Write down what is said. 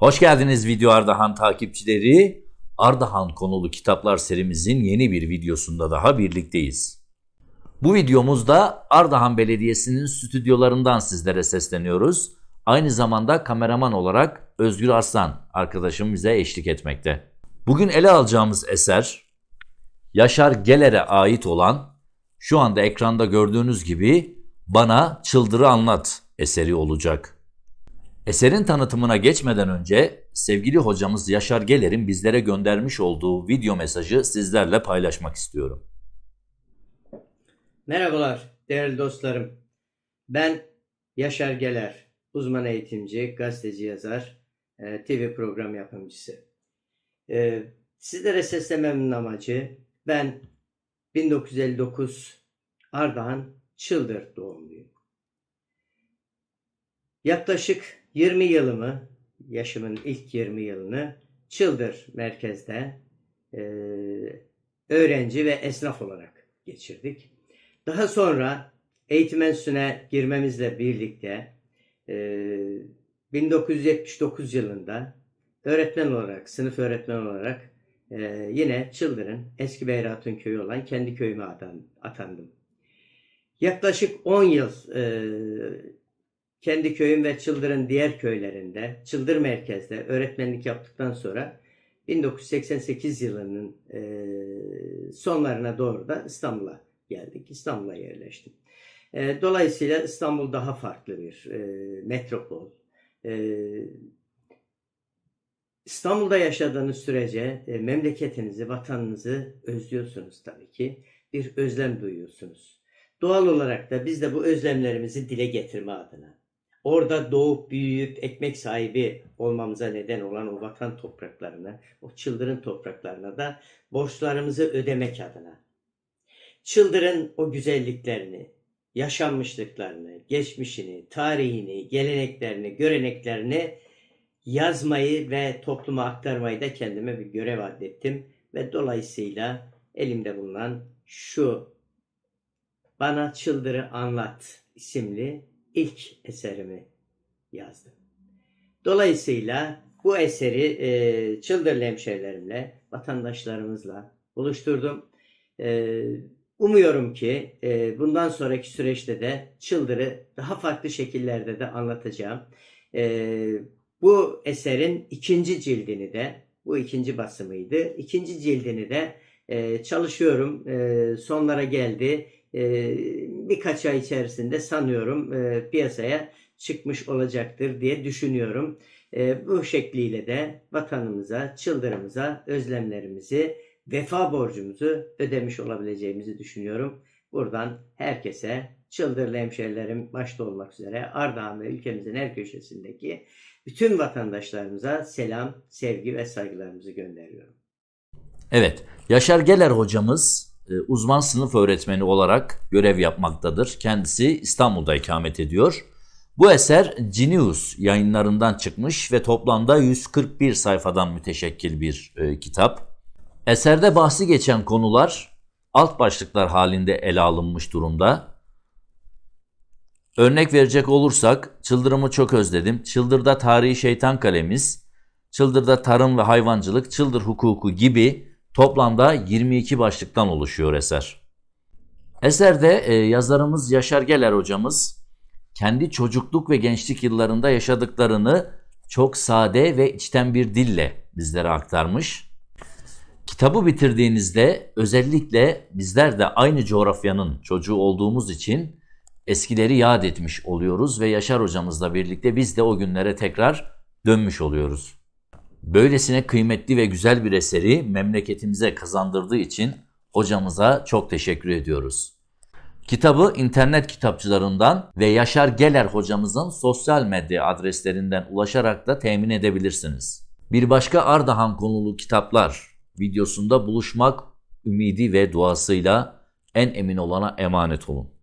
Hoş geldiniz Video Ardahan takipçileri. Ardahan konulu kitaplar serimizin yeni bir videosunda daha birlikteyiz. Bu videomuzda Ardahan Belediyesi'nin stüdyolarından sizlere sesleniyoruz. Aynı zamanda kameraman olarak Özgür Arslan arkadaşım bize eşlik etmekte. Bugün ele alacağımız eser Yaşar Geler'e ait olan şu anda ekranda gördüğünüz gibi Bana Çıldırı Anlat eseri olacak. Eserin tanıtımına geçmeden önce sevgili hocamız Yaşar Geler'in bizlere göndermiş olduğu video mesajı sizlerle paylaşmak istiyorum. Merhabalar değerli dostlarım. Ben Yaşar Geler, uzman eğitimci, gazeteci yazar, e, TV program yapımcısı. E, Sizlere seslememin amacı ben 1959 Ardahan Çıldır doğumluyum. Yaklaşık 20 yılımı, yaşımın ilk 20 yılını Çıldır merkezde e, öğrenci ve esnaf olarak geçirdik. Daha sonra eğitim enstitüsüne girmemizle birlikte e, 1979 yılında öğretmen olarak, sınıf öğretmen olarak e, yine Çıldır'ın eski Beyratun köyü olan kendi köyüme atan- atandım. Yaklaşık 10 yıl e, kendi köyüm ve Çıldır'ın diğer köylerinde, Çıldır merkezde öğretmenlik yaptıktan sonra 1988 yılının e, sonlarına doğru da İstanbul'a geldik. İstanbul'a yerleştim. E, dolayısıyla İstanbul daha farklı bir e, metropol. E, İstanbul'da yaşadığınız sürece e, memleketinizi, vatanınızı özlüyorsunuz tabii ki. Bir özlem duyuyorsunuz. Doğal olarak da biz de bu özlemlerimizi dile getirme adına, orada doğup büyüyüp ekmek sahibi olmamıza neden olan o vatan topraklarına, o çıldırın topraklarına da borçlarımızı ödemek adına, Çıldır'ın o güzelliklerini, yaşanmışlıklarını, geçmişini, tarihini, geleneklerini, göreneklerini yazmayı ve topluma aktarmayı da kendime bir görev adettim. Ve dolayısıyla elimde bulunan şu Bana Çıldır'ı Anlat isimli ilk eserimi yazdım. Dolayısıyla bu eseri e, Çıldırlı hemşehrilerimle, vatandaşlarımızla buluşturdum. E, umuyorum ki e, bundan sonraki süreçte de Çıldır'ı daha farklı şekillerde de anlatacağım. E, bu eserin ikinci cildini de, bu ikinci basımıydı. İkinci cildini de e, çalışıyorum. E, sonlara geldi. E, birkaç ay içerisinde sanıyorum e, piyasaya çıkmış olacaktır diye düşünüyorum. E, bu şekliyle de vatanımıza, çıldırımıza, özlemlerimizi, vefa borcumuzu ödemiş olabileceğimizi düşünüyorum. Buradan herkese, çıldırlı hemşerilerim başta olmak üzere Ardahan ve ülkemizin her köşesindeki bütün vatandaşlarımıza selam, sevgi ve saygılarımızı gönderiyorum. Evet, Yaşar Geler hocamız uzman sınıf öğretmeni olarak görev yapmaktadır. Kendisi İstanbul'da ikamet ediyor. Bu eser Genius yayınlarından çıkmış ve toplamda 141 sayfadan müteşekkil bir e, kitap. Eserde bahsi geçen konular alt başlıklar halinde ele alınmış durumda. Örnek verecek olursak Çıldırımı çok özledim. Çıldırda tarihi şeytan kalemiz, Çıldırda tarım ve hayvancılık, Çıldır hukuku gibi toplamda 22 başlıktan oluşuyor eser. Eserde e, yazarımız Yaşar Geler hocamız kendi çocukluk ve gençlik yıllarında yaşadıklarını çok sade ve içten bir dille bizlere aktarmış. Kitabı bitirdiğinizde özellikle bizler de aynı coğrafyanın çocuğu olduğumuz için eskileri yad etmiş oluyoruz ve Yaşar hocamızla birlikte biz de o günlere tekrar dönmüş oluyoruz. Böylesine kıymetli ve güzel bir eseri memleketimize kazandırdığı için hocamıza çok teşekkür ediyoruz. Kitabı internet kitapçılarından ve Yaşar Geler hocamızın sosyal medya adreslerinden ulaşarak da temin edebilirsiniz. Bir başka Ardahan konulu kitaplar videosunda buluşmak ümidi ve duasıyla en emin olana emanet olun.